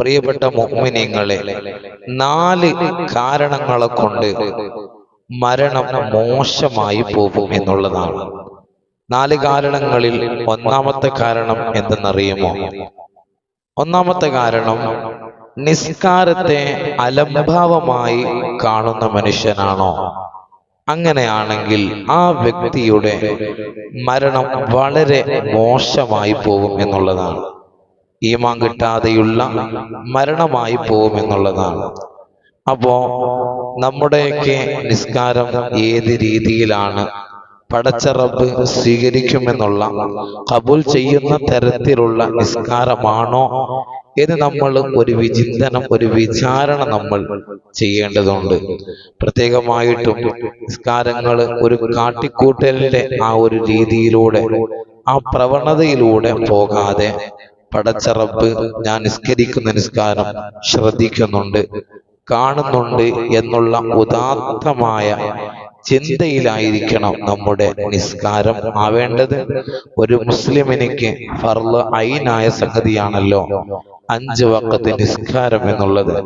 പ്രിയപ്പെട്ട മുഅ്മിനീങ്ങളെ നാല് കാരണങ്ങളെ കൊണ്ട് മരണം മോശമായി പോകും എന്നുള്ളതാണ്. നാല് കാരണങ്ങളിൽ ഒന്നാമത്തെ കാരണം എന്തെന്നറിയുമോ? ഒന്നാമത്തെ കാരണം നിസ്കാരത്തെ അലംഭാവമായി കാണുന്ന മനുഷ്യനാണോ? അങ്ങനെയാണെങ്കിൽ ആ വ്യക്തിയുടെ മരണം വളരെ മോശമായി പോകും എന്നുള്ളതാണ്. ഈമാൻ കിട്ടാതെയുള്ള മരണമായി പോകും എന്നുള്ളതാണ്. അപ്പോ നമ്മുടെയൊക്കെ നിസ്കാരം ഏത് രീതിയിലാണ്? പടച്ച റബ്ബ് സ്വീകരിക്കുമെന്നുള്ള കബൂൽ ചെയ്യുന്ന തരത്തിലുള്ള നിസ്കാരമാണോ? എന്ന് നമ്മൾ ഒരു വിചിന്തനം ഒരു വിചാരണ നമ്മൾ ചെയ്യേണ്ടതുണ്ട്. പ്രത്യേകമായിട്ടും നിസ്കാരങ്ങൾ ഒരു കാട്ടിക്കൂട്ടലിന്റെ ആ ഒരു രീതിയിലൂടെ ആ പ്രവണതയിലൂടെ പോകാതെ പടച്ച റബ്ബ് ഞാൻ നിസ്കരിക്കുന്ന നിസ്കാരം ശ്രദ്ധിക്കുന്നുണ്ട് കാണുന്നുണ്ട് എന്നുള്ള ഉദാത്തമായ ചിന്തയിലായിരിക്കണം നമ്മുടെ നിസ്കാരം ആവേണ്ടത്. ഒരു മുസ്ലിമിനിക്ക് ഫർൾ ഐനായ സംഗതിയാണല്ലോ അഞ്ച് വക്കത്ത് നിസ്കാരം എന്നുള്ളത്.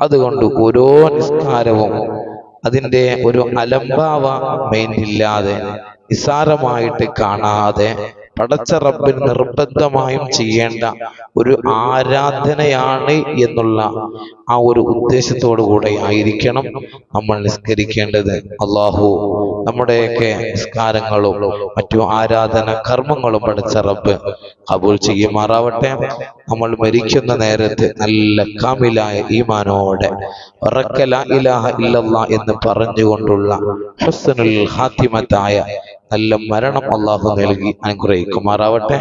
അതുകൊണ്ട് ഓരോ നിസ്കാരവും അതിന്റെ ഒരു അലംഭാവ ഇല്ലാതെ നിസാരമായിട്ട് കാണാതെ പടച്ച റബ്ബിന് നിർബന്ധമായും ചെയ്യേണ്ട ഒരു ആരാധനയാണ് എന്നുള്ള ആ ഒരു ഉദ്ദേശത്തോടു കൂടെ ആയിരിക്കണം നമ്മൾ നിസ്കരിക്കേണ്ടത്. അള്ളാഹു നമ്മുടെയൊക്കെ നിസ്കാരങ്ങളും മറ്റു ആരാധന കർമ്മങ്ങളും പഠിച്ച റബ്ബ് കബൂൽ ചെയ്യുമാറാവട്ടെ. നമ്മൾ മരിക്കുന്ന നേരത്ത് നല്ല കാമിലായ ഈമാനോടെ ഉറക്കല ഇലാഹ ഇല്ലല്ല എന്ന് പറഞ്ഞുകൊണ്ടുള്ള ഹുസ്സനുൽ ഹാത്തിമത്തായ നല്ല മരണം അള്ളാഹു നൽകി അനുഗ്രഹിക്കുമാറാവട്ടെ.